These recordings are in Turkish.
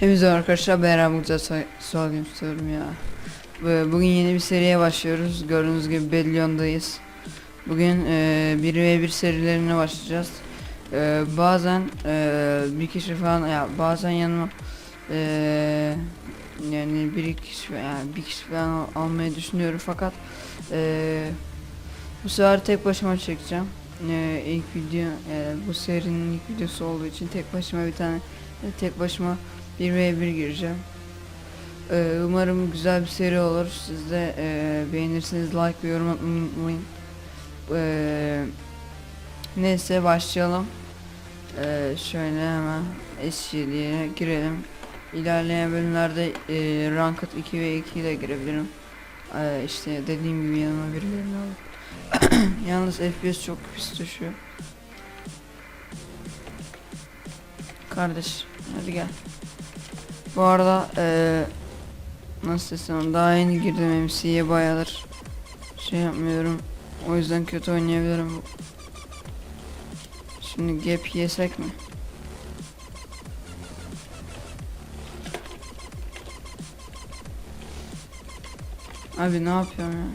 Hepinize arkadaşlar Eren Güzel Sual istiyorum ya. Bu- Bugün yeni bir seriye başlıyoruz. Gördüğünüz gibi Bellion'dayız. Bugün e, 1 ve 1 serilerine başlayacağız. E, bazen e, bir kişi falan ya bazen yanıma e, yani bir kişi yani bir kişi falan al- almayı düşünüyorum fakat e, bu sefer tek başıma çekeceğim. E, ilk video e, bu serinin ilk videosu olduğu için tek başıma bir tane e, tek başıma 1 v 1 gireceğim. Ee, umarım güzel bir seri olur. Siz de e, beğenirseniz like ve yorum atmayı unutmayın. Ee, neyse başlayalım. Ee, şöyle hemen SGD'ye girelim. İlerleyen bölümlerde e, Ranked 2 ve 2 ile girebilirim. Ee, işte dediğim gibi yanıma birilerini alıp. Yalnız FPS çok pis düşüyor. Kardeş hadi gel. Bu arada eee nasıl desem daha yeni girdim MC'ye bayağıdır şey yapmıyorum. O yüzden kötü oynayabilirim. Şimdi gap yesek mi? Abi ne yapıyorum ya?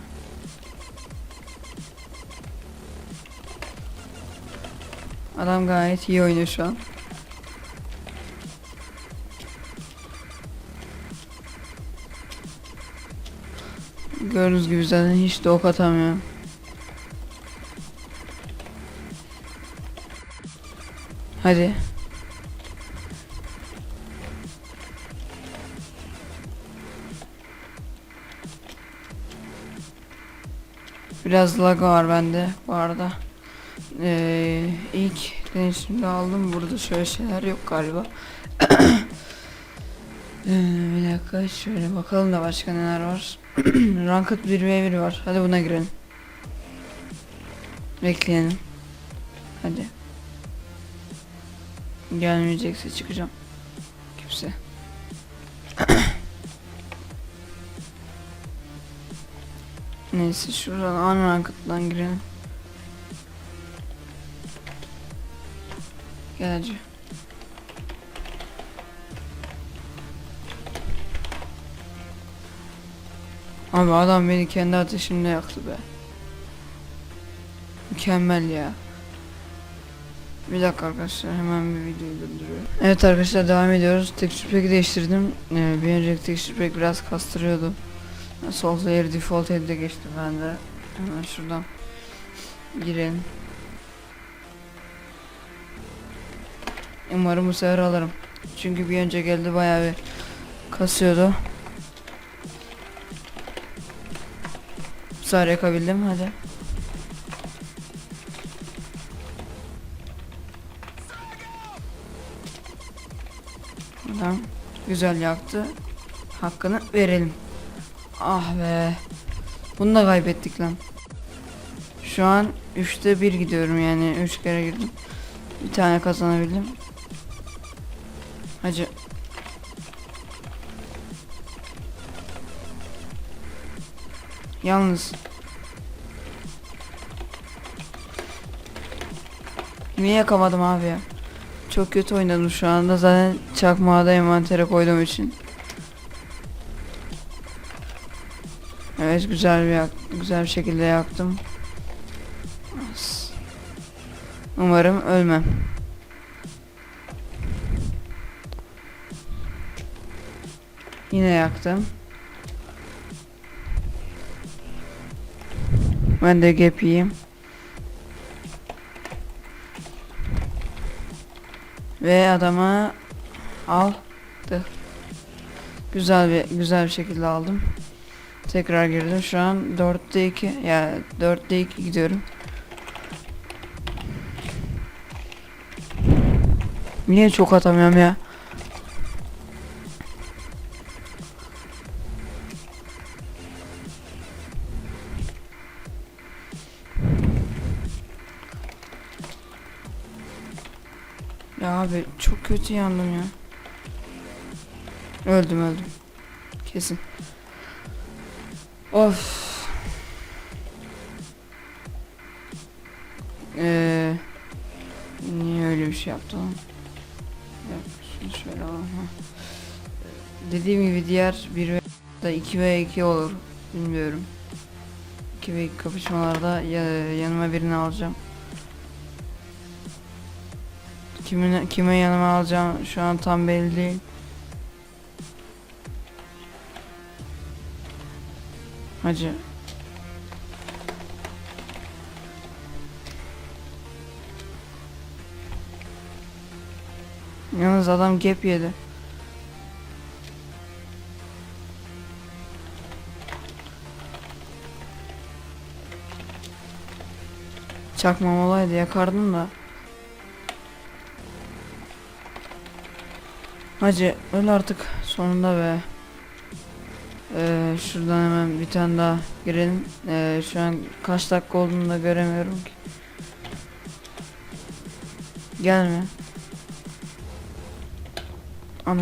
Adam gayet iyi oynuyor şu an. Gördüğünüz gibi zaten hiç de ok atamıyorum. Hadi. Biraz lag var bende bu arada. Ee, ilk deneyimde aldım. Burada şöyle şeyler yok galiba. Ee, bir dakika şöyle bakalım da başka neler var. Ranked 1v1 var. Hadi buna girelim. Bekleyelim. Hadi. Gelmeyecekse çıkacağım. Neyse şuradan unranked'dan girelim. Gel hacı. Abi adam beni kendi ateşimle yaktı be. Mükemmel ya. Bir dakika arkadaşlar hemen bir videoyu durduruyorum. Evet arkadaşlar devam ediyoruz. Texture pack'i değiştirdim. Ee, bir önceki texture pack biraz kastırıyordu. Sol layer default elde geçti ben de. Hemen şuradan girelim. Umarım bu sefer alırım. Çünkü bir önce geldi bayağı bir kasıyordu. Bu sefer yakabildim hadi. Adam güzel yaktı. Hakkını verelim. Ah be. Bunu da kaybettik lan. Şu an 3'te 1 gidiyorum yani 3 kere girdim. Bir tane kazanabildim. Hacı. Yalnız Niye yakamadım abi ya? Çok kötü oynadım şu anda zaten çakmağı da envantere koyduğum için. Evet güzel bir yak güzel bir şekilde yaktım. Umarım ölmem. Yine yaktım. Ben de gap yiyeyim. Ve adama aldı. Güzel bir güzel bir şekilde aldım. Tekrar girdim. Şu an 4'te 2 ya yani 4'te 2 gidiyorum. Niye çok atamıyorum ya? Ya abi çok kötü yandım ya. Öldüm öldüm. Kesin. Of. Ee, niye öyle bir şey yaptı lan? Evet, şöyle alalım. Dediğim gibi diğer 1 ve da 2 ve 2 olur. Bilmiyorum. 2 ve 2 kapışmalarda yanıma birini alacağım. Kimin, kime yanıma alacağım şu an tam belli değil. Hacı. Yalnız adam gap yedi. Çakmam olaydı yakardım da. Hacı öl artık sonunda be. Ee, şuradan hemen bir tane daha girelim. Ee, şu an kaç dakika olduğunu da göremiyorum ki. Gelme. Ana.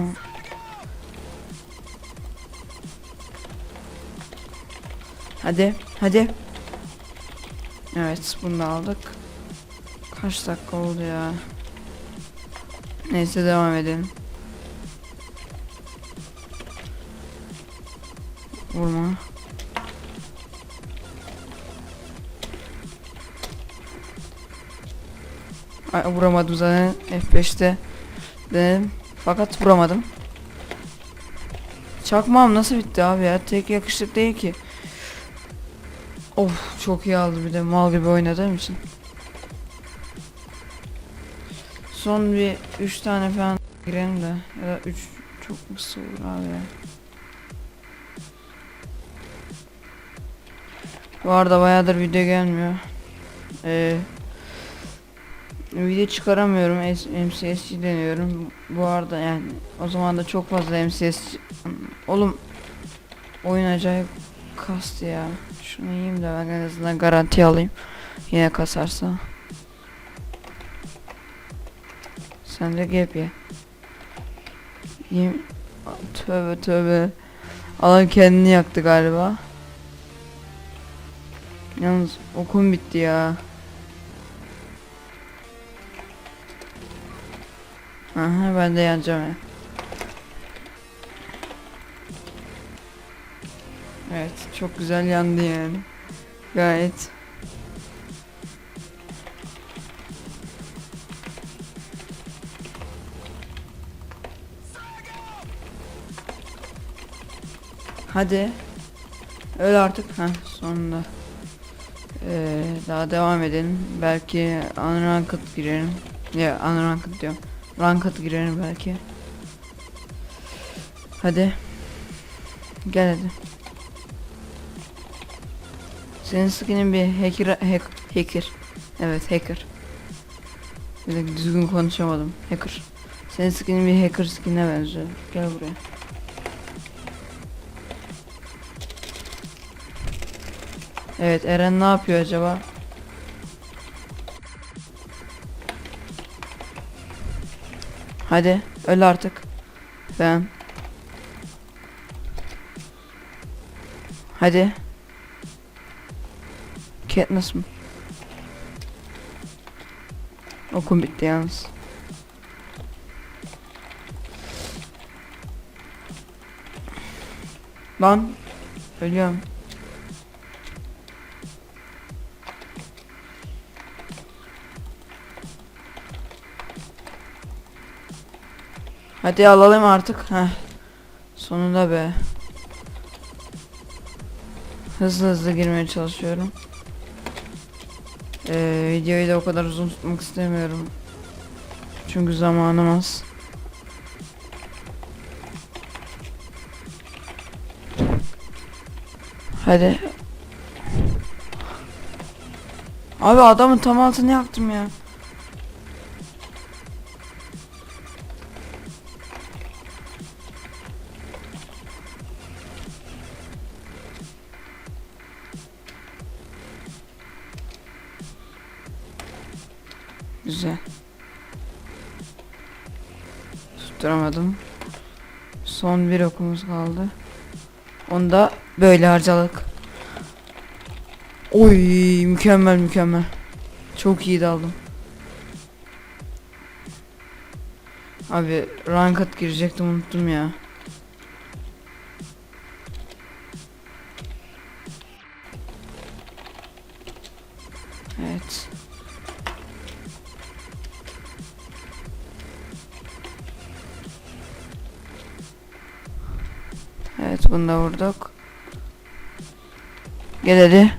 Hadi, hadi. Evet, bunu da aldık. Kaç dakika oldu ya? Neyse devam edelim. Vurma. Ay, vuramadım zaten F5'te denedim. Fakat vuramadım. Çakmağım nasıl bitti abi ya? Tek yakışık değil ki. Of çok iyi aldı bir de mal gibi oynadığım için. Son bir 3 tane falan girelim de ya da 3 çok kısa olur abi ya. Bu arada bayağıdır video gelmiyor. Ee, video çıkaramıyorum. S- MCS deniyorum. Bu arada yani o zaman da çok fazla MCS oğlum oyun acayip kastı ya. Şunu yiyeyim de ben en azından garanti alayım. Yine kasarsa. Sen de gap ye. Yiyeyim. Tövbe tövbe. Alan kendini yaktı galiba. Yalnız okum bitti ya. Aha ben de yanacağım ya. Evet çok güzel yandı yani. Gayet. Hadi. Öl artık. ha sonunda. Ee, daha devam edelim. Belki unranked girerim. Ya unranked diyorum. Ranked girerim belki. Hadi. Gel hadi. Senin skinin bir hacker, hack, hacker. Evet hacker. Bir de düzgün konuşamadım. Hacker. Senin skinin bir hacker skinine benziyor. Gel buraya. Evet Eren ne yapıyor acaba? Hadi öl artık. Ben. Hadi. Katniss mı? Okum bitti yalnız. Lan ölüyorum. Hadi alalım artık. Heh. Sonunda be. Hızlı hızlı girmeye çalışıyorum. Ee, videoyu da o kadar uzun tutmak istemiyorum. Çünkü zamanım az. Hadi. Abi adamın tam altını yaktım ya. Son bir okumuz kaldı. Onu da böyle harcadık. Oy mükemmel mükemmel. Çok iyi daldım. Abi ranked girecektim unuttum ya. Bunu vurduk. Gel hadi.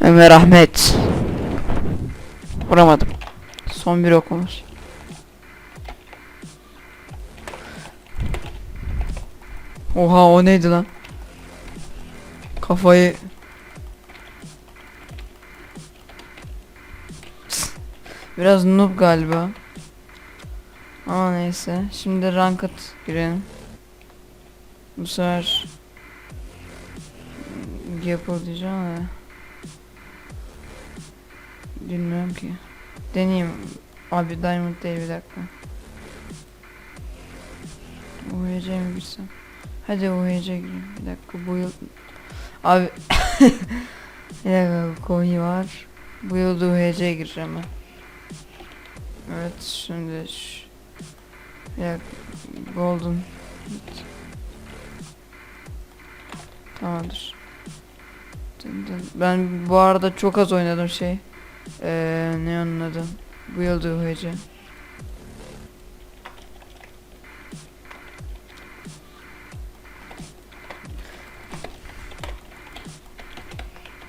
Ömer Ahmet. Vuramadım. Son bir okumuz. Oha o neydi lan? Kafayı Biraz noob galiba. Ama neyse. Şimdi ranked girelim. Bu sefer Gapple diyeceğim ama Bilmiyorum ki. Deneyeyim. Abi Diamond değil bir dakika. UHC mi girsem? Hadi UHC gireyim. Bir dakika bu yıl... Abi... bir dakika Kohi var. Bu yıl da UHC gireceğim ben. Evet şimdi ş- ya golden tamamdır ben bu arada çok az oynadım şey. Ee, ne onun adı? Bu yıl da UHC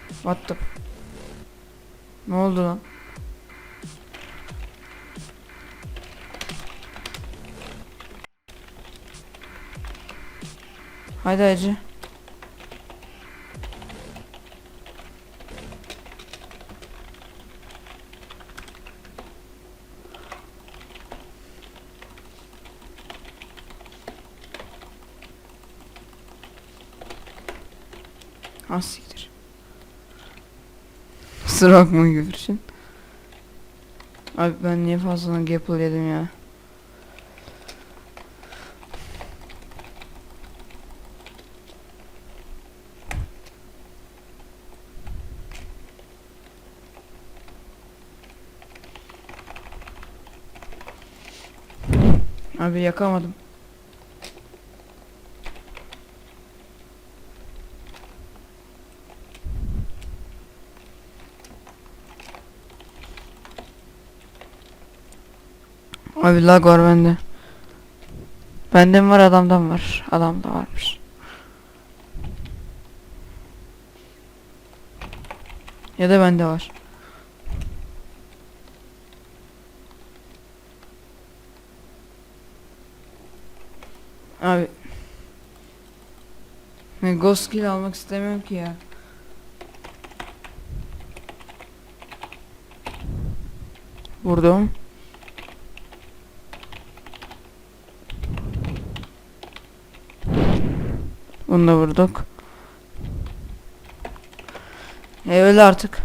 What the Ne oldu lan? Haydi hacı. Az siktir. Kusura bakma için. Abi ben niye fazladan gapple yedim ya. Abi yakamadım. Abi lag var bende. Bende mi var adamdan var. Adamda varmış. Ya da bende var. Abi. Ben ghost kill almak istemiyorum ki ya. Vurdum. Bunu da vurduk. E öyle artık.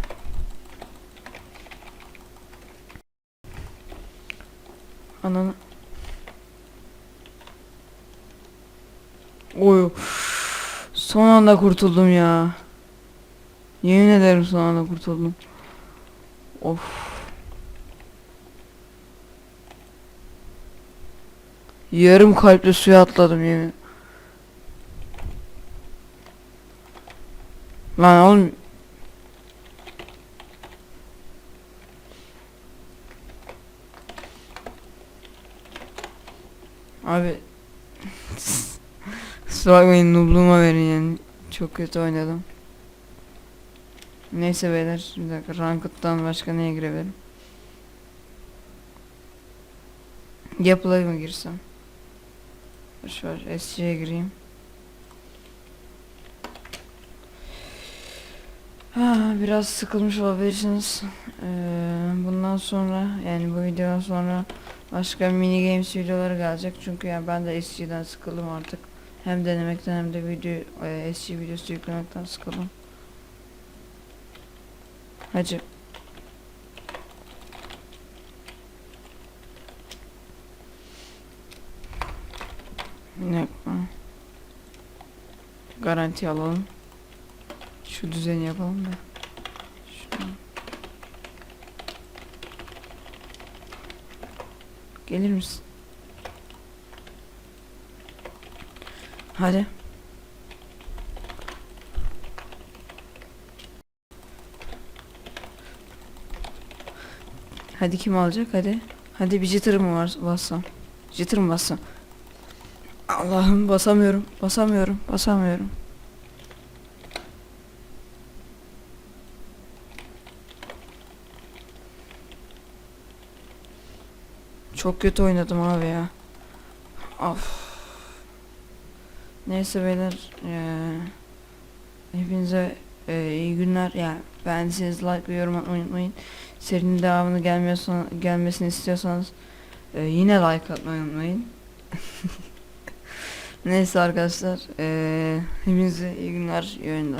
Ananı. Oy. Son anda kurtuldum ya. Yemin ederim son anda kurtuldum. Of. Yarım kalple suya atladım yemin. Lan oğlum. Abi. Kusura bakmayın noobluğuma verin yani. Çok kötü oynadım. Neyse beyler bir dakika Ranked'dan başka neye girebilirim? Yapıla mı girsem? Boşver SC'ye gireyim. Biraz sıkılmış olabilirsiniz. Ee, bundan sonra yani bu videodan sonra başka mini games videoları gelecek çünkü yani ben de SC'den sıkıldım artık. Hem denemekten hem de video e, SC videosu yüklemekten sıkıldım. Hacı. Ne. Garanti alalım. Şu düzeni yapalım da. Şu- Gelir misin? Hadi. Hadi kim alacak hadi. Hadi bir jitter mı var bassam? Jitter mı bassam? Allah'ım basamıyorum. Basamıyorum. Basamıyorum. Çok kötü oynadım abi ya. Of. Neyse beyler. eee, hepinize eee, iyi günler. Ya beğendiyseniz like ve yorum atmayı unutmayın. Serinin devamını gelmiyorsan, gelmesini istiyorsanız eee, yine like atmayı unutmayın. Neyse arkadaşlar. eee hepinize iyi günler. iyi oyunlar.